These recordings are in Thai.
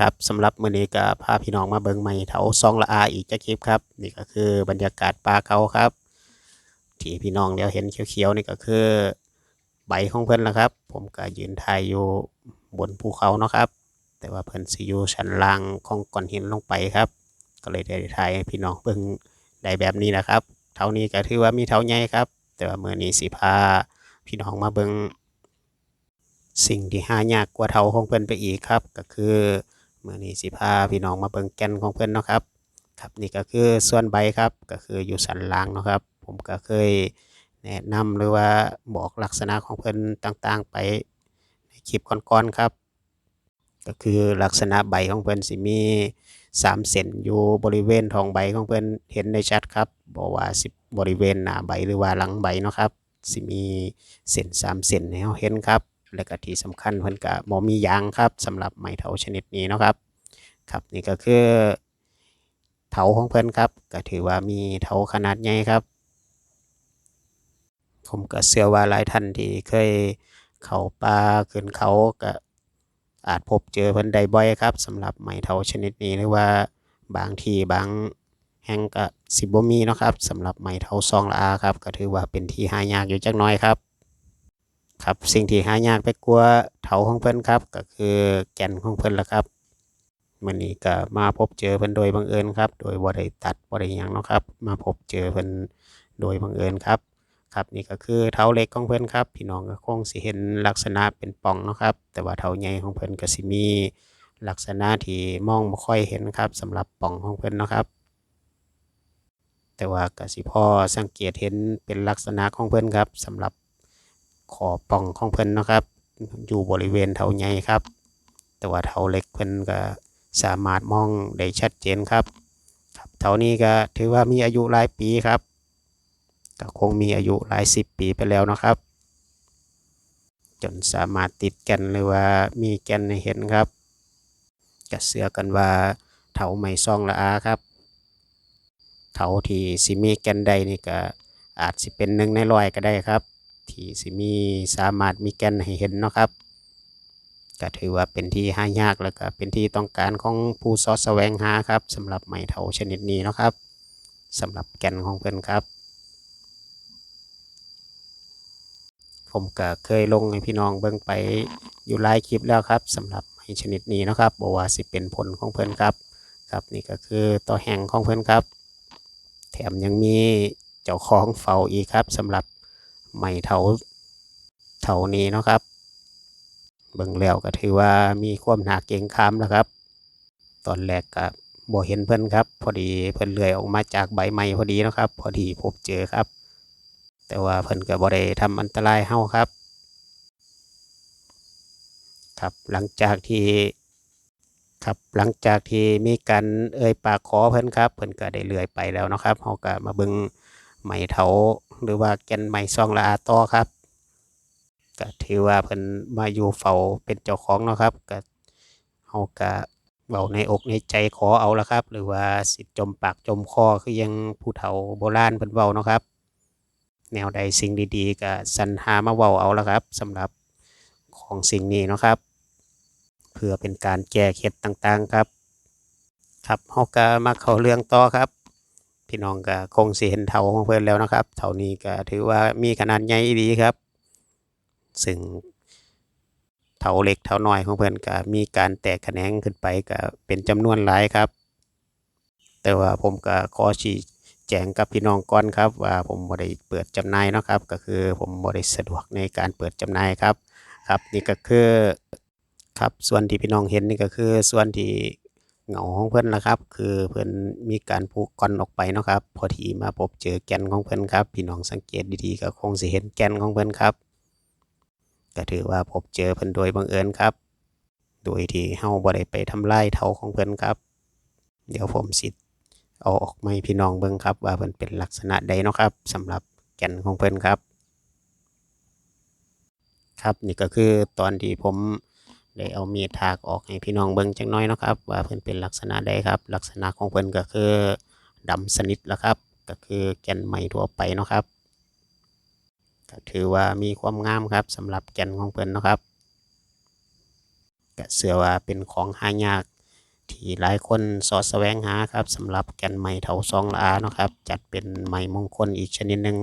ครับสำหรับมื้อนี้ก็พาพี่น้องมาเบิ่งไม้เถาซองละอาอีกจักคลิปครับนี่ก็คือบรรยากาศป่าเขาครับที่พี่น้องเดี๋ยวเห็นเขียวๆนี่ก็คือใบของเพิ่นละครับ ผมก็ยืนถ่ายอยู่บนภูเขาเนาะครับ แต่ว่าเพิ่นสิอยู่ชั้นล่างของก้อนหินลงไปครับ ก็เลยได้ถ่ายให้พี่น้องเบิ่งได้แบบนี้นะครับเท่านี้ก็ถือว่ามีเท่าใหญ่ครับ แต่ว่ามื้อนี้สิพาพี่น้องมาเบิ่งสิ่งที่หายากกว่าเท่าของเพิ่นไปอีกครับ ก็คือ มื้อนี้สิพาพี่น้องมาเบิ่งแก่นของเพิ่นเนาะครับครับนี่ก็คือส่วนใบครับก็คืออยู่สันล่างเนาะครับ ผมก็เคยแนะนำหรือว่าบอกลักษณะของเพิ่นต่างๆ ไปในคลิปก่อนๆครับ ก็คือลักษณะใบของเพิ่นสิมีสามเส้นอยู่บริเวณท้องใบของเพิ่นเห็นได้ชัดครับบ่ว่าสิบริเวณหน้าใบหรือว่าหลังใบเนาะครับสิมีเส้นสามเส้นให้เราเห็นครับ และก็ที่สำคัญเพิ่นก็บ่มียางครับสำหรับไม้เถาชนิดนี้เนาะครับ ครับนี่ก็คือเถาของเพิ่นครับ ก็ถือว่ามีเถาขนาดใหญ่ครับ ผมก็เชื่อว่าหลายท่านที่เคยเข้าป่าขึ้นเขาก็อาจพบเจอเพิ่นได้บ่อยครับสำหรับไม้เถาชนิดนี้หรือว่าบางที่บางแห่งก็สิบ่มีเนาะครับสำหรับไม้เถาซองละอาครับ ก็ถือว่าเป็นที่หายากอยู่จักหน่อยครับ ครับสิ่งที่หายากไปกว่าเถาของเพิ่นครับ ก็คือแก่นของเพิ่นละครับมื้อนี้ก็มาพบเจอเพิ่นโดยบังเอิญครับ โดยบ่ได้ตัดบ่ได้ยังเนาะครับ มาพบเจอเพิ่นโดยบังเอิญครับ ครับนี่ก็คือเถาเล็กของเพิ่นครับ พี่น้องก็คงสิเห็นลักษณะเป็นป่องเนาะครับ แต่ว่าเถาใหญ่ของเพิ่นก็สิมีลักษณะที่มองบ่ค่อยเห็นครับสำหรับป่องของเพิ่นเนาะครับ แต่ว่ากสิพ่อสังเกตเห็นเป็นลักษณะของเพิ่นครับสำหรับ ขอบป่องของเพิ่นนะครับ อยู่บริเวณเถาใหญ่ครับ แต่ว่าเถาเล็กเพิ่นก็สามารถมองได้ชัดเจนครับครับเท่านี้ก็ถือว่ามีอายุหลายปีครับก็คงมีอายุหลายสิบปีไปแล้วนะครับ จนสามารถติดแก่นหรือว่ามีแก่นให้เห็นครับก็เสือกันว่าเถาไม้ซองละอาครับเถาที่สิมีแก่นใดนี่ก็อาจสิเป็นหนึ่งในร้อยก็ได้ครับ ที่สิมีสามารถมีแกนให้เห็นเนาะครับก็ถือว่าเป็นที่หายากแล้วก็เป็นที่ต้องการของผู้เสอแสวงหาครับสำหรับไม้เถาชนิดนี้เนาะครับสำหรับแกนของเพิ่นครับ ผมก็เคยลงให้พี่น้องเบิ่งไปอยู่หลายคลิปแล้วครับสำหรับไม้ชนิดนี้เนาะครับบ่ว่าสิเป็นผลของเพิ่นครับครับนี่ก็คือต่อแห่งของเพิ่นครับ แถมยังมีเจ้าของเฝ้าอีกครับสำหรับ ไม้เถาเถานี้เนาะครับ เบิ่งแล้วก็ถือว่ามีความน่าเกรงขามแล้วครับ ตอนแรกก็บ่เห็นเพิ่นครับ พอดีเพิ่นเลื้อยออกมาจากใบไม้พอดีนะครับ พอดีพบเจอครับ แต่ว่าเพิ่นก็บ่ได้ทำอันตรายเฮาครับ ครับหลังจากที่ครับหลังจากที่มีการเอ่ยปากขอเพิ่นครับ เพิ่นก็ได้เลื้อยไปแล้วนะครับเฮาก็มาเบิ่งไม้เถา หรือว่าแก่นไม้ซองละอาต่อครับก็ถือว่าเพิ่นมาอยู่เฝ้าเป็นเจ้าของเนาะครับก็เฮาก็เว้าในอกในใจขอเอาละครับ หรือว่าสิจมปากจมคอคือยังผู้เฒ่าโบราณเพิ่นเว้าเนาะครับ แนวใดสิ่งดีๆก็สรรหามาเว้าเอาละครับสำหรับของสิ่งนี้เนาะครับ เพื่อเป็นการแก้เคล็ดต่างๆครับ ครับเฮาก็มาเข้าเรื่องต่อครับ พี่น้องก็คงสิเห็นเถาของเพิ่นแล้วนะครับเถานี้ก็ถือว่ามีขนาดใหญ่ดีครับ ซึ่งเถาเล็กเถาน้อยของเพิ่อนก็มีการแตกแขนงขึ้นไปก็เป็นจำนวนหลายครับ แต่ว่าผมก็ขอชี้แจงกับพี่น้องก่อนครับ ว่าผมบ่ได้เปิดจำหน่ายนะครับ ก็คือผมบ่ได้สะดวกในการเปิดจำหน่ายครับ ครับนี่ก็คือครับส่วนที่พี่น้องเห็นนี่ก็คือส่วนที่ เหงาของเพิ่อนละครับ คือเพิ่อนมีการผูกก่อนออกไปเนาะครับ พอดีมาพบเจอแกนของเพิ่อนครับ พี่น้องสังเกตดีๆก็คงสิเห็นแกนของเพิ่อนครับก็ถือว่าพบเจอเพิ่อนโดยบังเอิญครับ โดยที่เฮาบ่ได้ไปทำลายเถาของเพิ่อนครับ เดี๋ยวผมสิเอาออกมาให้พี่น้องเบิ่งครับ ว่าเพิ่อนเป็นลักษณะใดเนาะครับสำหรับแกนของเพิ่อนครับ ครับนี่ก็คือตอนที่ผม ได้เอามีดถากออกให้พี่น้องเบิ่งจักหน่อยเนาะครับ ว่าเพิ่นเป็นลักษณะใดครับ ลักษณะของเพิ่นก็คือดำสนิทแล้วครับ ก็คือแก่นไม้ทั่วไปเนาะครับก็ถือว่ามีความงามครับสำหรับแก่นของเพิ่นเนาะครับก็เชื่อว่าเป็นของหายากที่หลายคนสอดแสวงหาครับสำหรับแก่นไม้เถาซองละอาเนาะครับ จัดเป็นไม้มงคลอีกชนิดหนึ่ง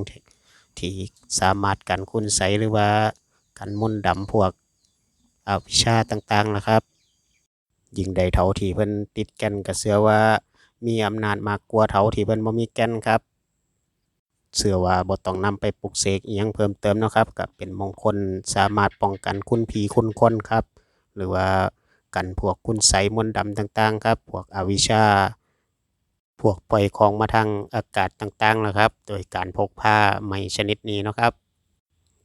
ที่สามารถกันคุณไสหรือว่ากันมนต์ดำพวก อวิชาต่างๆนะครับ ยิงใดเถาที่เพิ่นติดแก่นก็เชื่อว่ามีอำนาจมากกว่าเถาที่เพิ่นบ่มีแก่นครับเชื่อว่าบ่ต้องนำไปปลุกเสกอิหยังเพิ่มเติมนะครับก็เป็นมงคลสามารถป้องกันคุณผีคุณคนครับ หรือว่ากันพวกคุณไสมนต์ดำต่างๆ ครับ พวกอวิชชา พวกปล่อยของมาทางอากาศต่างๆนะครับ โดยการพกพาไม้ชนิดนี้นะครับ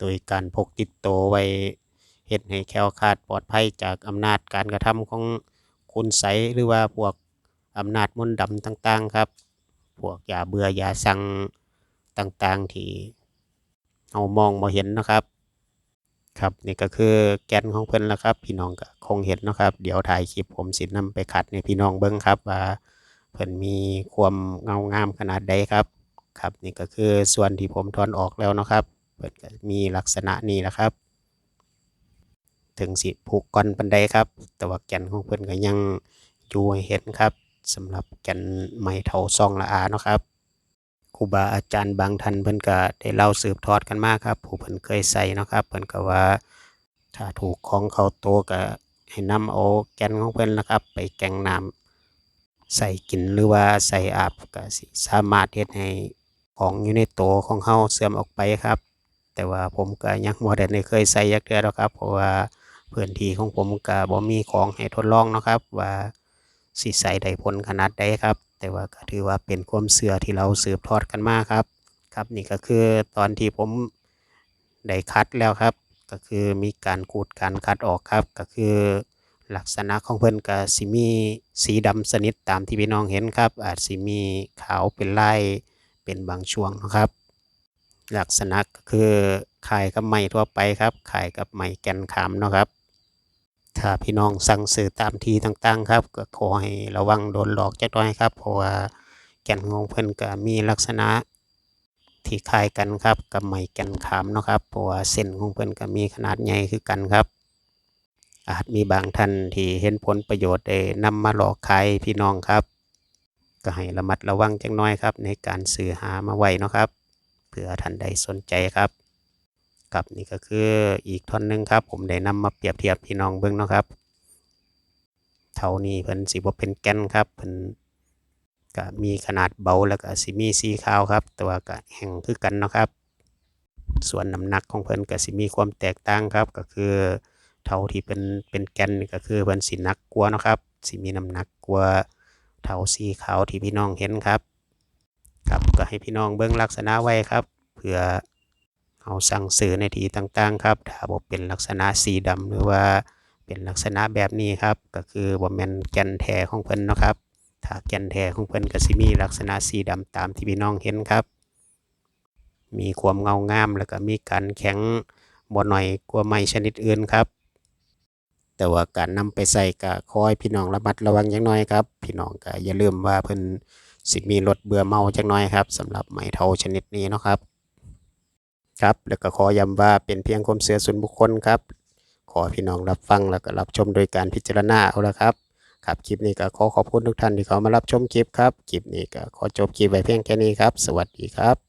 โดยการพกติดตัวไว้ เฮ็ดให้แคล้วคลาดปลอดภัยจากอำนาจการกระทำของคุณไสหรือว่าพวกอำนาจมนต์ดำต่างๆครับ พวกยาเบื่อยาสั่งต่างๆที่เรามองบ่เห็นนะครับครับนี่ก็คือแกนของเพิ่นแล้วครับ พี่น้องก็คงเห็นนะครับ เดี๋ยวถ่ายคลิปผมสินำไปคัดให้พี่น้องเบิ่งครับว่าเพิ่นมีความเงางามขนาดใดครับ ครับ นี่ก็คือส่วนที่ผมถอนออกแล้วนะครับเพิ่นก็มีลักษณะนี้แหละครับ ถึงสิผูกก่อนปานใดครับ แต่ว่าแก่นของเพิ่นก็ยังอยู่ให้เห็นครับสำหรับแก่นไม้เถาซองละอาเนาะครับครูบาอาจารย์บางท่านเพิ่นก็ได้เล่าสืบทอดกันมากครับ ผู้เพิ่นเคยใส่เนาะครับ เพิ่นก็ว่าถ้าถูกของเข้าตัวก็ให้นำเอาแก่นของเพิ่นนะครับ ไปแกงน้ำใส่กินหรือว่าใส่อาบก็สิสามารถเฮ็ดให้ของอยู่ในตัวของเฮาเสื่อมออกไปครับ แต่ว่าผมก็ยังบ่ได้เคยใส่จักเทื่อดอกครับ เพราะว่า พื้นที่ของผมก็บ่มีของให้ทดลองนะครับ ว่าสิใส่ได้ผลขนาดใดครับ แต่ว่าก็ถือว่าเป็นความเชื่อที่เราสืบทอดกันมาครับ ครับนี่ก็คือตอนที่ผมได้คัดแล้วครับ ก็คือมีการขูดการคัดออกครับ ก็คือลักษณะของเพิ่นก็สิมีสีดำสนิทตามที่พี่น้องเห็นครับ อาจสิมีขาวเป็นลายเป็นบางช่วงนะครับ ลักษณะก็คือคล้ายกับไม้ทั่วไปครับคล้ายกับไม้แกนขามนะครับ ถ้าพี่น้องสั่งซื้อตามที่ต่างๆ ครับ ก็ขอให้ระวังโดนหลอกจักหน่อยครับเพราะว่าแก่นของเพิ่นก็มีลักษณะที่คล้ายกันครับกับไม้แก่นขามเนาะครับเพราะว่าเส้นของเพิ่นก็มีขนาดใหญ่คือกันครับ อาจมีบางท่านที่เห็นผลประโยชน์ได้นำมาหลอกขายพี่น้องครับ ก็ให้ระมัดระวังจักหน่อยครับ ในการซื้อหามาไว้เนาะครับเผื่อท่านใดสนใจครับ ครับนี่ก็คืออีกท่อนหนึงครับผมได้นำมาเปรียบเทียบพี่น้องเบิ่งเนาะครับเท่านี้เพิ่นสิบ่เป็นแก่นครับเพิ่นก็มีขนาดเบาแล้วก็สิมีสีขาวครับต่ว่าก็แห้งคือกันเนาะครับ ส่วนน้ำหนักของเพิ่นก็สิมีความแตกต่างครับ ก็คือเท่าที่เป็นเป็นแก่นก็คือเพิ่นสิหนักกว่าเนาะครับสิมีน้ำหนักกว่าเท่าสีขาวที่พี่น้องเห็นครับ ครับก็ให้พี่น้องเบิ่งลักษณะไว้ครับเพื่อ เอาสั่งซื้อในที่ต่างๆครับถ้าบ่เป็นลักษณะสีดำหรือว่าเป็นลักษณะแบบนี้ครับ ก็คือบ่แม่นแก่นแท้ของเพิ่นเนาะครับ ถ้าแก่นแท้ของเพิ่นก็สิมีลักษณะสีดำตามที่พี่น้องเห็นครับ มีความเงางามแล้วก็มีการแข็งบ่น้อยกว่าไม้ชนิดอื่นครับ แต่ว่าการนำไปใส่ก็ขอให้พี่น้องระมัดระวังจักหน่อยครับ พี่น้องก็อย่าลืมว่าเพิ่นสิมีรสเบื่อเมาจักหน่อยครับสำหรับไม้เถาชนิดนี้เนาะครับ ครับ แล้วก็ขอย้ำว่าเป็นเพียงความเสื่อส่วนบุคคลครับ ขอพี่น้องรับฟังแล้วก็รับชมโดยการพิจารณาเอาละครับครับคลิปนี้ก็ขอขอบคุณทุกท่านที่เขามารับชมคลิปครับ คลิปนี้ก็ขอจบคลิปไว้เพียงแค่นี้ครับ สวัสดีครับ